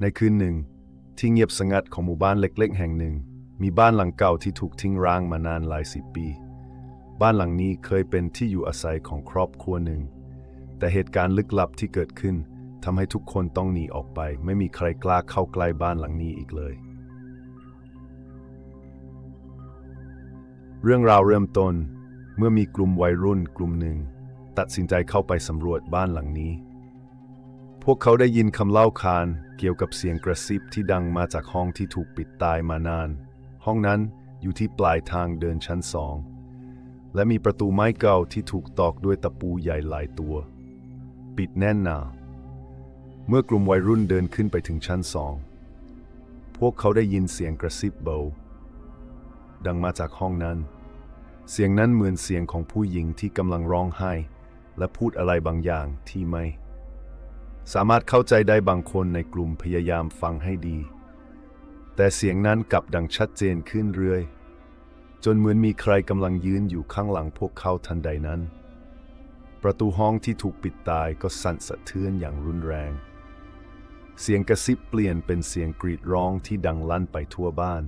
ในคืนหนึ่ง ที่เงียบสงัดของหมู่บ้านเล็กๆ แห่งหนึ่ง มีบ้านหลังเก่าที่ถูกทิ้งร้างมานานหลายสิบปี บ้านหลังนี้เคยเป็นที่อยู่อาศัยของครอบครัวหนึ่ง แต่เหตุการณ์ลึกลับที่เกิดขึ้นทำให้ทุกคนต้องหนีออกไป ไม่มีใครกล้าเข้าใกล้บ้านหลังนี้อีกเลย เรื่องราวเริ่มต้นเมื่อมีกลุ่มวัยรุ่นกลุ่มหนึ่ง ตัดสินใจเข้าไปสำรวจบ้านหลังนี้ พวกเขาได้ยินคำเล่าขานเกี่ยวกับเสียงกระซิบที่ดังมาจากห้องที่ถูกปิดตายมานาน ห้องนั้นอยู่ที่ปลายทางเดินชั้นสอง และมีประตูไม้เก่าที่ถูกตอกด้วยตะปูใหญ่หลายตัว ปิดแน่นหนาเมื่อกลุ่มวัยรุ่นเดินขึ้นไปถึงชั้นสอง พวกเขาได้ยินเสียงกระซิบเบาดังมาจากห้องนั้น เสียงนั้นเหมือนเสียงของผู้หญิงที่กำลังร้องไห้ และพูดอะไรบางอย่างที่ไม่ สามารถเข้าใจได้บางคนในกลุ่มพยายามฟังให้ดี แต่เสียงนั้นกลับดังชัดเจนขึ้นเรื่อย จนเหมือนมีใครกำลังยืนอยู่ข้างหลังพวกเขาทันใดนั้น ประตูห้องที่ถูกปิดตายก็สั่นสะเทือนอย่างรุนแรง เสียงกระซิบเปลี่ยนเป็นเสียงกรีดร้องที่ดังลั่นไปทั่วบ้าน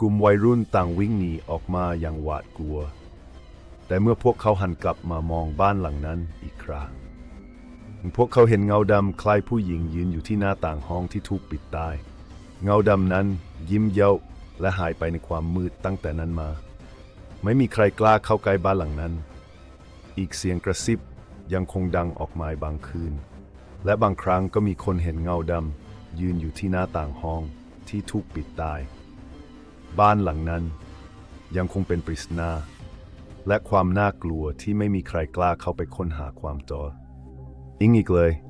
กลุ่มวัยรุ่นต่างวิ่งหนีออกมาอย่างหวาดกลัว แต่เมื่อพวกเขาหันกลับมามองบ้านหลังนั้นอีกครั้ง พวกเขาเห็นเงาดำคล้ายผู้หญิงยืนอยู่ที่หน้าต่างห้องที่ถูกปิดตาย เงาดำนั้นยิ้มเย้าและหายไปในความมืดตั้งแต่นั้นมา ไม่มีใครกล้าเข้าใกล้บ้านหลังนั้น อีกเสียงกระซิบยังคงดังออกมาบางคืน และบางครั้งก็มีคนเห็นเงาดำยืนอยู่ที่หน้าต่างห้องที่ถูกปิดตาย บ้านหลังนั้นยังคงเป็นปริศนาและความน่ากลัวที่ไม่มีใครกล้าเข้าไปค้นหาความจอ Ingigle